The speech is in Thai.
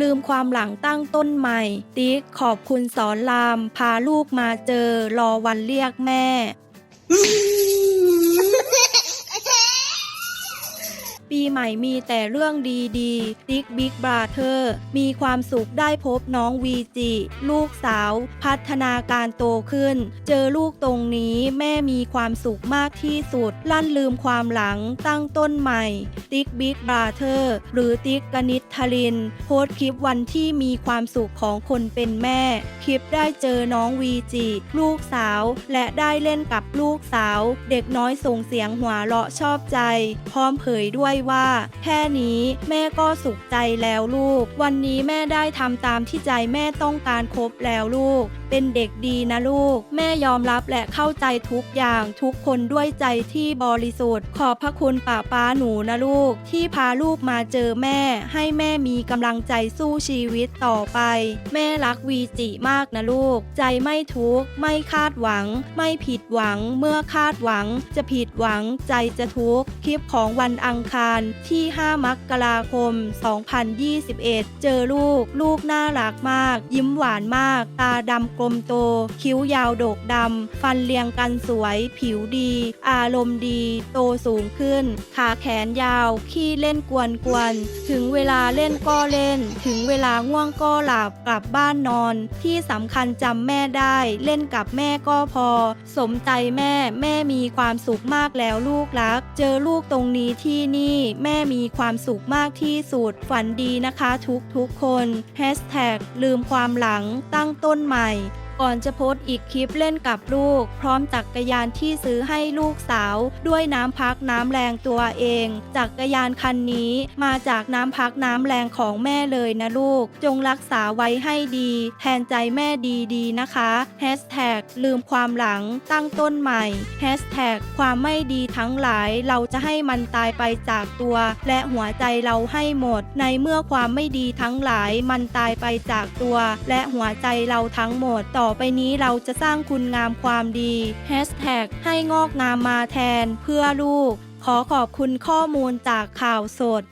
ลืมความหลังตั้งต้นใหม่ ติ๊กขอบคุณสอนราม พาลูกมาเจอ รอวันเรียกแม่ ปีใหม่มีแต่เรื่องดีๆติ๊กบิ๊กบราเธอร์มีความสุขได้พบน้องวีจิ ลูกสาว พัฒนาการโตขึ้น เจอลูกตรงนี้แม่มีความสุขมากที่สุด ลั่นลืมความหลังตั้งต้นใหม่ ติ๊กบิ๊กบราเธอร์หรือติ๊กกนิษฐลิน โพสต์คลิปวันที่มีความสุขของคนเป็นแม่ คลิปได้เจอน้องวีจิ ลูกสาว และได้เล่นกับลูกสาว เด็กน้อยส่งเสียงหัวเราะชอบใจ พร้อมเผยด้วยว่าแค่นี้แม่ก็สุขใจแล้วลูก วันนี้แม่ได้ทำตามที่ใจแม่ต้องการครบแล้วลูก เป็นเด็กดีนะลูก แม่ยอมรับและเข้าใจทุกอย่างทุกคนด้วยใจที่บริสุทธิ์ ขอบพระคุณป้าป้าหนูนะลูก ที่พาลูกมาเจอแม่ ให้แม่มีกำลังใจสู้ชีวิตต่อไป แม่รักวีจิมากนะลูก ใจไม่ทุกข์ไม่คาดหวัง ไม่ผิดหวัง เมื่อคาดหวัง จะผิดหวังใจจะทุกข์คลิปของวันอังคารที่ 5 มกราคม 2021 เจอลูก ลูกน่ารักมาก ยิ้มหวานมาก ตาดำกลมโต คิ้วยาวโดกดำ ฟันเรียงกันสวย ผิวดี อารมณ์ดี โตสูงขึ้น ขาแขนยาว ขี้เล่นกวนกวนๆถึงเวลาเล่นก็เล่น ถึงเวลาง่วงก็หลับ กลับบ้านนอน ที่สำคัญจำแม่ได้ เล่นกับแม่ก็พอ สมใจแม่ แม่มีความสุขมากแล้วลูกรัก เจอลูกตรงนี้ที่นี่แม่มีความสุขมากที่สุด ฝันดีนะคะทุกทุกๆคนแฮชแท็กลืมความหลังตั้งต้นใหม่ ก่อนจะโพสต์อีกคลิปเล่นกับลูก พร้อมจักรยานที่ซื้อให้ลูกสาว ด้วยน้ำพักน้ำแรงตัวเอง จักรยานคันนี้มาจากน้ำพักน้ำแรงของแม่เลยนะลูก จงรักษาไว้ให้ดี แทนใจแม่ดีๆนะคะแฮชแท็กลืมความหลังตั้งต้นใหม่แฮชแท็กความไม่ดีทั้งหลายเราจะให้มันตายไปจากตัว และหัวใจเราให้หมด ในเมื่อความไม่ดีทั้งหลายมันตายไปจากตัว และหัวใจเราทั้งหมดต่อต่อไปนี้เราจะสร้างคุณงามความดีแฮชแท็กให้งอกงามมาแทนเพื่อลูก ขอขอบคุณข้อมูลจากข่าวสด